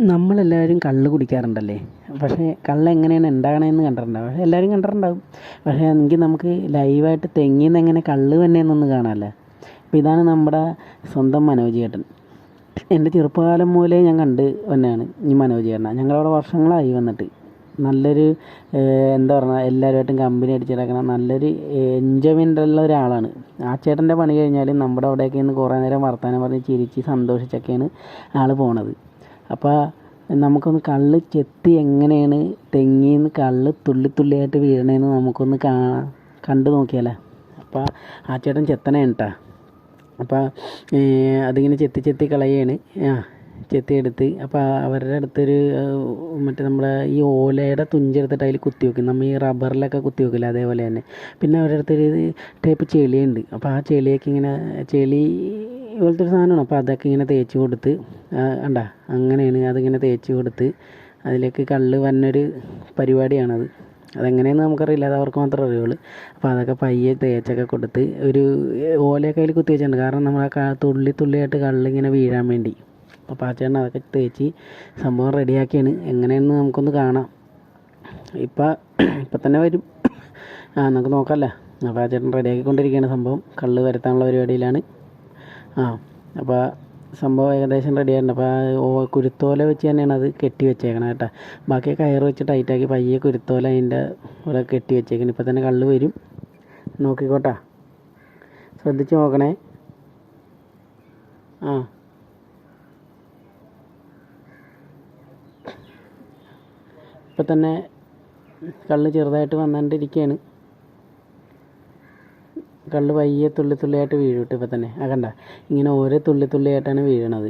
നമ്മളെല്ലാവരും കള്ള് കുടിക്കാറുണ്ടല്ലേ? പക്ഷേ കള്ള് എങ്ങനെയാണ് ഉണ്ടാകണമെന്ന് കണ്ടിട്ടുണ്ടാവും പക്ഷേ എല്ലാവരും കണ്ടിട്ടുണ്ടാവും. പക്ഷേ എങ്കിൽ നമുക്ക് ലൈവായിട്ട് തെങ്ങിന്ന് എങ്ങനെ കള്ള് വന്നതെന്നൊന്ന് കാണാമല്ലോ അപ്പോൾ ഇതാണ് നമ്മുടെ സ്വന്തം മനോജ് ചേട്ടൻ എന്റെ ചെറുപ്പകാലം മുതലേ ഞാൻ കണ്ട് തന്നെയാണ് ഈ മനോജ് ചേട്ടനെ ഞങ്ങളവിടെ വർഷങ്ങളായി വന്നിട്ട്. നല്ലൊരു എന്താ പറയുക എല്ലാവരുമായിട്ടും കമ്പനി അടിച്ച് നടക്കണ നല്ലൊരു എൻജോയ്മെന്റ് ഉള്ള ഒരാളാണ്. ആ ചേട്ടന്റെ പണി കഴിഞ്ഞാൽ നമ്മുടെ അവിടെയൊക്കെ ഇന്ന് കുറേ നേരം വർത്തമാനം പറഞ്ഞ് ചിരിച്ച് സന്തോഷിച്ചൊക്കെയാണ് ആൾ പോണത്. അപ്പോൾ നമുക്കൊന്ന് കള്ള് ചെത്തി എങ്ങനെയാണ് തെങ്ങിൽ നിന്ന് കള്ള് തുള്ളി തുള്ളിയായിട്ട് വീഴണേന്ന് നമുക്കൊന്ന് കാ കണ്ടു നോക്കിയാലേ. അപ്പോൾ ആ ചേട്ടൻ ചെത്തണേണ് കേട്ടോ അപ്പോൾ അതിങ്ങനെ ചെത്തി ചെത്തി കളയാണ്. ആ ചെത്തി എടുത്ത് അപ്പോൾ അവരുടെ അടുത്തൊരു മറ്റേ നമ്മുടെ ഈ ഓലയുടെ തുഞ്ചെടുത്തിട്ട് അതിൽ കുത്തി വെക്കും. നമ്മൾ ഈ റബ്ബറിലൊക്കെ കുത്തി വെക്കില്ല അതേപോലെ തന്നെ. പിന്നെ അവരുടെ അടുത്തൊരു ടൈപ്പ് ചെളിയുണ്ട്. അപ്പോൾ ആ ചെളിയൊക്കെ ഇങ്ങനെ ചെളി പോലത്തെ ഒരു സാധനമാണ്. അപ്പോൾ അതൊക്കെ ഇങ്ങനെ തേച്ച് കൊടുത്ത് കണ്ട? അങ്ങനെയാണ് അതിങ്ങനെ തേച്ച് കൊടുത്ത് അതിലേക്ക് കള്ള് വന്നൊരു പരിപാടിയാണത് അതെങ്ങനെയെന്ന് നമുക്കറിയില്ല. അത് അവർക്ക് മാത്രമേ അറിയുള്ളൂ. അപ്പോൾ അതൊക്കെ പയ്യെ തേച്ചൊക്കെ കൊടുത്ത് ഒരു ഓലയൊക്കെ അതിൽ കുത്തി വെച്ചിട്ടുണ്ട്. കാരണം നമ്മൾ ആ തുള്ളി തുള്ളിയായിട്ട് കള്ളിങ്ങനെ വീഴാൻ വേണ്ടി. അപ്പോൾ ആ ചേട്ടൻ അതൊക്കെ തേച്ച് സംഭവം റെഡിയാക്കിയാണ്. എങ്ങനെയെന്ന് നമുക്കൊന്ന് കാണാം. ഇപ്പം ഇപ്പം തന്നെ വരും. ആ നമുക്ക് നോക്കാമല്ലോ അപ്പോൾ ആ ചേട്ടൻ റെഡിയാക്കിക്കൊണ്ടിരിക്കുകയാണ് സംഭവം. കള്ള് വരുത്താനുള്ള പരിപാടിയിലാണ്. ആ അപ്പോൾ സംഭവം ഏകദേശം റെഡി ആയിട്ടുണ്ട്. അപ്പോൾ കുരുത്തോല വെച്ച് തന്നെയാണ് അത് കെട്ടി വെച്ചേക്കണം കേട്ടോ. ബാക്കി കയർ വെച്ച് ടൈറ്റാക്കി പയ്യെ കുരുത്തോല അതിന്റെ ഇവിടെ കെട്ടി വെച്ചേക്കണം. ഇപ്പം തന്നെ കള്ള് വരും. നോക്കിക്കോട്ടാ. ശ്രദ്ധിച്ച് നോക്കണേ. ആ. ഇപ്പം തന്നെ കള്ള് ചെറുതായിട്ട് വന്നുകൊണ്ടിരിക്കുകയാണ് കള്ള് പയ്യെ തുള്ളി തുള്ളിയായിട്ട് വീഴും ഇപ്പോൾ തന്നെ. ആ കണ്ട? ഇങ്ങനെ ഓരോ തുള്ളി തുള്ളിയായിട്ടാണ് വീഴണത്.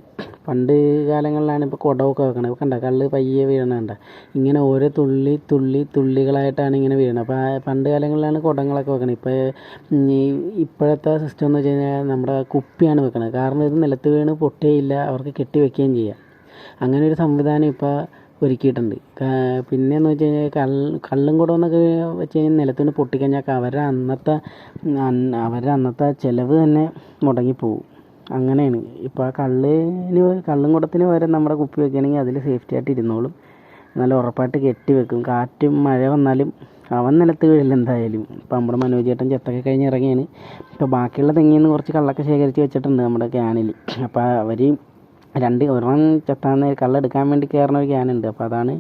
പണ്ട് കാലങ്ങളിലാണ് ഇപ്പോൾ കുടമൊക്കെ വെക്കണത്. കണ്ട? കള്ള് പയ്യെ വീഴണ കണ്ട? ഇങ്ങനെ ഓരോ തുള്ളി തുള്ളി തുള്ളികളായിട്ടാണ് ഇങ്ങനെ വീഴണത്. അപ്പോൾ പണ്ട് കാലങ്ങളിലാണ് കുടങ്ങളൊക്കെ വെക്കണത്. ഇപ്പോൾ ഇപ്പോഴത്തെ സിസ്റ്റം എന്ന് വെച്ച് കഴിഞ്ഞാൽ നമ്മുടെ കുപ്പിയാണ് വെക്കണത്. കാരണം ഇത് നിലത്ത് വീണ് പൊട്ടുകയില്ല അവർക്ക് കെട്ടി വെക്കുകയും ചെയ്യാം. അങ്ങനെ ഒരു സംവിധാനം ഇപ്പോൾ ഒരുക്കിയിട്ടുണ്ട്. പിന്നെയെന്ന് വെച്ച് കഴിഞ്ഞാൽ കള്ള് കള്ളും കുടം എന്നൊക്കെ വെച്ച് കഴിഞ്ഞാൽ നിലത്തുനിന്ന് പൊട്ടിക്കഴിഞ്ഞാൽ അവരുടെ അന്നത്തെ അവരുടെ അന്നത്തെ ചിലവ് തന്നെ മുടങ്ങി മുടങ്ങിപ്പോവും. അങ്ങനെയാണ്. ഇപ്പോൾ ആ കള്ളിന് കള്ളും കുടത്തിന് പകരം നമ്മുടെ കുപ്പി വെക്കുകയാണെങ്കിൽ അതിൽ സേഫ്റ്റി ആയിട്ട് ഇരുന്നോളും. നല്ല ഉറപ്പായിട്ട് കെട്ടി വെക്കും. കാറ്റും മഴ വന്നാലും അവൻ നിലത്ത് വീഴില്ല എന്തായാലും. ഇപ്പം നമ്മുടെ മനോജ് ചേട്ടൻ ചെത്തൊക്കെ കഴിഞ്ഞ് ഇറങ്ങിയാണ്. ഇപ്പോൾ ബാക്കിയുള്ള തെങ്ങിൽ നിന്ന് കുറച്ച് കള്ളൊക്കെ ശേഖരിച്ച് വെച്ചിട്ടുണ്ട് നമ്മുടെ ക്യാനിൽ അപ്പോൾ അവർ രണ്ട് ഒരെണ്ണം ചെത്താൻ കള്ളെടുക്കാൻ വേണ്ടി കയറുന്ന ഒരു ക്യാനുണ്ട് അപ്പോൾ അതാണ്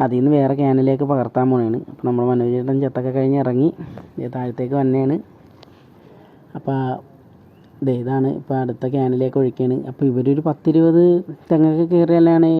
അതിൽ നിന്ന് വേറെ ക്യാനിലേക്ക് പകർത്താൻ പോണേണ്. അപ്പോൾ നമ്മൾ മനോജേട്ടൻ ചെത്തൊക്കെ കഴിഞ്ഞ് ഇറങ്ങി. താഴത്തേക്ക് വന്നെയാണ് അപ്പോൾ ഇതേ ഇതാണ് ഇപ്പോൾ അടുത്ത ക്യാനിലേക്ക് ഒഴിക്കുകയാണ് അപ്പോൾ ഇവരൊരു പത്തിരുപത് തെങ്ങൊക്കെ കയറിയാലാണ്